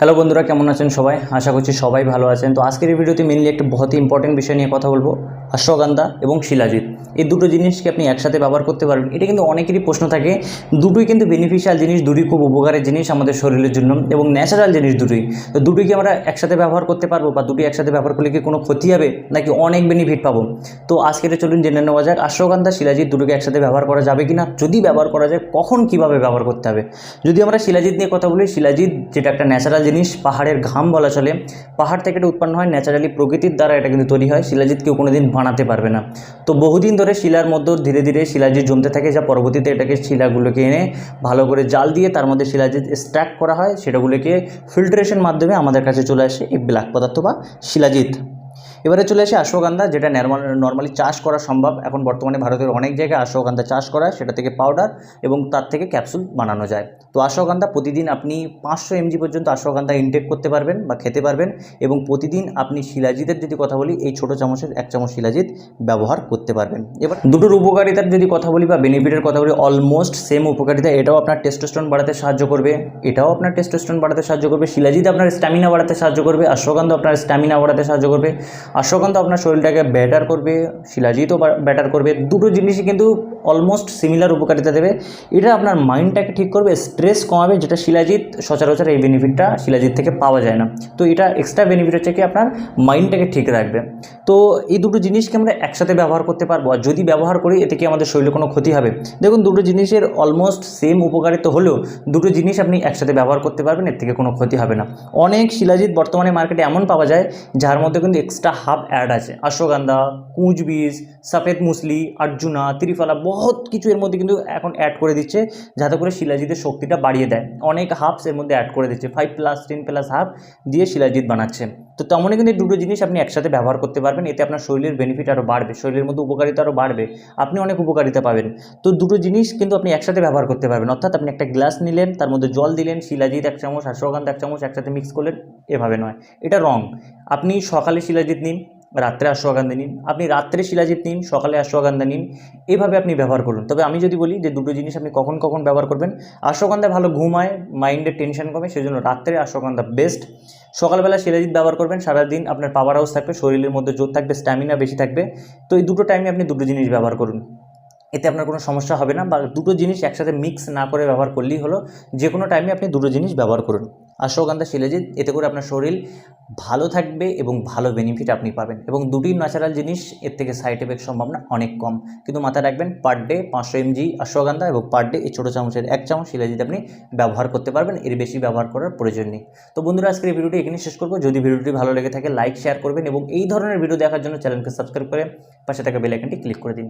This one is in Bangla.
হ্যালো বন্ধুরা, কেমন আছেন সবাই? আশা করছি সবাই ভালো আছেন। তো আজকের এই ভিডিওতে মেনলি একটা বহুত ইম্পর্টেন্ট বিষয় নিয়ে কথা বলব, অশ্বগন্ধা এবং শিলাজিৎ। এই দুটো জিনিসকে আপনি একসাথে ব্যবহার করতে পারবেন। এটা কিন্তু অনেকেরই প্রশ্ন থাকে, দুটোই কিন্তু বেনিফিশিয়াল জিনিস, দুটোই খুব উপকারের জিনিস আমাদের শরীরের জন্য এবং ন্যাচারাল জিনিস দুটোই। তো দুটোই কি আমরা একসাথে ব্যবহার করতে পারব বা দুটোই একসাথে ব্যবহার করলে কি কোনো ক্ষতি হবে নাকি অনেক বেনিফিট পাবো? তো আজকের চলুন জেনে নেওয়া যাক, অশ্বগন্ধা, শিলাজিৎ দুটোকে একসাথে ব্যবহার করা যাবে কি না যদি ব্যবহার করা যায়, কখন কীভাবে ব্যবহার করতে হবে? যদি আমরা শিলাজিৎ নিয়ে কথা বলি, শিলাজিৎ যেটা একটা ন্যাচারাল জিনিস, পাহাড়ের ঘাম বলা চলে। পাহাড় থেকে এটা উৎপন্ন হয় ন্যাচারালি প্রকৃতির দ্বারা এটা কিন্তু তৈরি হয়। শিলাজিৎ কেউ কোনো দিন বানাতে পারবে না। তো বহুদিন ধরে শিলার মধ্যে ধীরে ধীরে শিলাজিৎ জমতে থাকে, যা পরবর্তীতে এটাকে শিলাগুলোকে এনে ভালো করে জাল দিয়ে তার মধ্যে শিলাজিৎ স্ট্যাক করা হয়। সেটাগুলোকে ফিল্টারেশন মাধ্যমে আমাদের কাছে চলে আসে এই ব্ল্যাক পদার্থ বা শিলাজিৎ। এবারে চলে আসে অশ্বগন্ধা যেটা নর্মাল নর্মালি চাষ করা সম্ভব। এখন বর্তমানে ভারতের অনেক জায়গায় অশ্বগন্ধা চাষ করা, সেটা থেকে পাউডার এবং তার থেকে ক্যাপসুল বানানো যায়। তো অশ্বগন্ধা প্রতিদিন আপনি পাঁচশো এমজি পর্যন্ত অশ্বগন্ধা ইনটেক করতে পারবেন বা খেতে পারবেন এবং প্রতিদিন আপনি শিলাজিতের যদি কথা বলি, এই ছোটো চামচের এক চামচ শিলাজিৎ ব্যবহার করতে পারবেন। এবার দুটোর উপকারিতার যদি কথা বলি বা বেনিফিটের কথা বলি অলমোস্ট সেম উপকারিতা, এটাও আপনার টেস্টোস্টেরন বাড়াতে সাহায্য করবে, এটাও আপনার টেস্টোস্টেরন বাড়াতে সাহায্য করবে, শিলাজিৎ আপনার স্ট্যামিনা বাড়াতে সাহায্য করবে অশ্বগন্ধা আপনার স্ট্যামিনা বাড়াতে সাহায্য করবে। অশ্বগন্ধা আপনার শরীরটাকে ব্যাটার করবে, শিলাজিৎও ব্যাটার করবে, দুটো জিনিসই কিন্তু অলমোস্ট সিমিলার উপকারিতা দেবে। এটা আপনার মাইন্ডটাকে ঠিক করবে স্ট্রেস কমাবে, যেটা শিলাজিৎ, সচরাচর এই বেনিফিটটা শিলাজিৎ থেকে পাওয়া যায় না। তো এটা এক্সট্রা বেনিফিট হচ্ছে কি, আপনার মাইন্ডটাকে ঠিক রাখবে। তো এই দুটো জিনিসকে আমরা একসাথে ব্যবহার করতে পারব, আর যদি ব্যবহার করি, এতে কি আমাদের শরীরে কোনো ক্ষতি হবে? দেখুন, দুটো জিনিসের অলমোস্ট সেম উপকারিতা হলেও দুটো জিনিস আপনি একসাথে ব্যবহার করতে পারবেন, এর থেকে কোনো ক্ষতি হবে না। অনেক শিলাজিৎ বর্তমানে মার্কেটে এমন পাওয়া যায়, যার মধ্যে কিন্তু এক্সট্রা হাফ অ্যাড আছে। অশ্বগন্ধা কুঁজ বীজ সফেদ মুসলি আর্জুনা ত্রিফলা, বহুত কিছু এর মধ্যে কিন্তু এখন অ্যাড করে দিচ্ছে, যাতে করে শিলাজিতের শক্তিটা বাড়িয়ে দেয়। অনেক হাফস এর মধ্যে অ্যাড করে দিচ্ছে five plus ten plus half দিয়ে শিলাজিৎ বানাচ্ছে। তো তেমনই কিন্তু দুটো জিনিস আপনি একসাথে ব্যবহার করতে পারবেন, এতে আপনার শরীরের বেনিফিট আরও বাড়বে, শরীরের মধ্যে উপকারিতা আরও বাড়বে, আপনি অনেক উপকারিতা পাবেন। তো দুটো জিনিস কিন্তু আপনি একসাথে ব্যবহার করতে পারবেন। অর্থাৎ আপনি একটা গ্লাস নিলেন, তার মধ্যে জল দিলেন, শিলাজিৎ এক চামচ অশ্বগন্ধা এক চামচ একসাথে মিক্স করলেন, এভাবে নয়। এটা রং আপনি সকালে শিলাজিৎ নিন, রাত্রে অশ্বগন্ধা নিন। আপনি রাত্রে শিলাজিৎ নিন, সকালে অশ্বগন্ধা নিন। এভাবে আপনি ব্যবহার করুন। তবে আমি যদি বলি যে দুটো জিনিস আপনি কখন কখন ব্যবহার করবেন, অশ্বগন্ধা ভালো ঘুমায় মাইন্ডের টেনশন কমে সেই জন্য রাত্রে অশ্বগন্ধা বেস্ট সকালবেলা শিলাজিৎ ব্যবহার করবেন, সারাদিন আপনার পাওয়ার হাউস থাকবে, শরীরের মধ্যে জোর থাকবে স্ট্যামিনা বেশি থাকবে। তো এই দুটো টাইমে আপনি দুটো জিনিস ব্যবহার করুন। এতে আপনার কোনো সমস্যা হবে না, বা দুটো জিনিস একসাথে মিক্স না করে ব্যবহার করলেই হলো যে কোনো টাইমে আপনি দুটো জিনিস ব্যবহার করুন। অশ্বগন্ধা শিলাজিৎ এতে করে আপনার শরীর ভালো থাকবে এবং ভালো বেনিফিট আপনি পাবেন। এবং দুটি ন্যাচারাল জিনিস এর থেকে সাইড এফেক্ট সম্ভাবনা অনেক কম। কিন্তু মাথায় রাখবেন পার ডে পাঁচশো এমজি অশ্বগন্ধা এবং পার ডে এই ছোটো চামচের এক চামচ শিলাজিৎ আপনি ব্যবহার করতে পারবেন, এর বেশি ব্যবহার করার প্রয়োজন নেই। তো বন্ধুরা, আজকের এই ভিডিওটি এখানে শেষ করব। যদি ভিডিওটি ভালো লেগে থাকে লাইক শেয়ার করবেন এবং এই ধরনের ভিডিও দেখার জন্য চ্যানেলকে সাবস্ক্রাইব করে পাশে থাকা বেল আইকনটি ক্লিক করে দিন।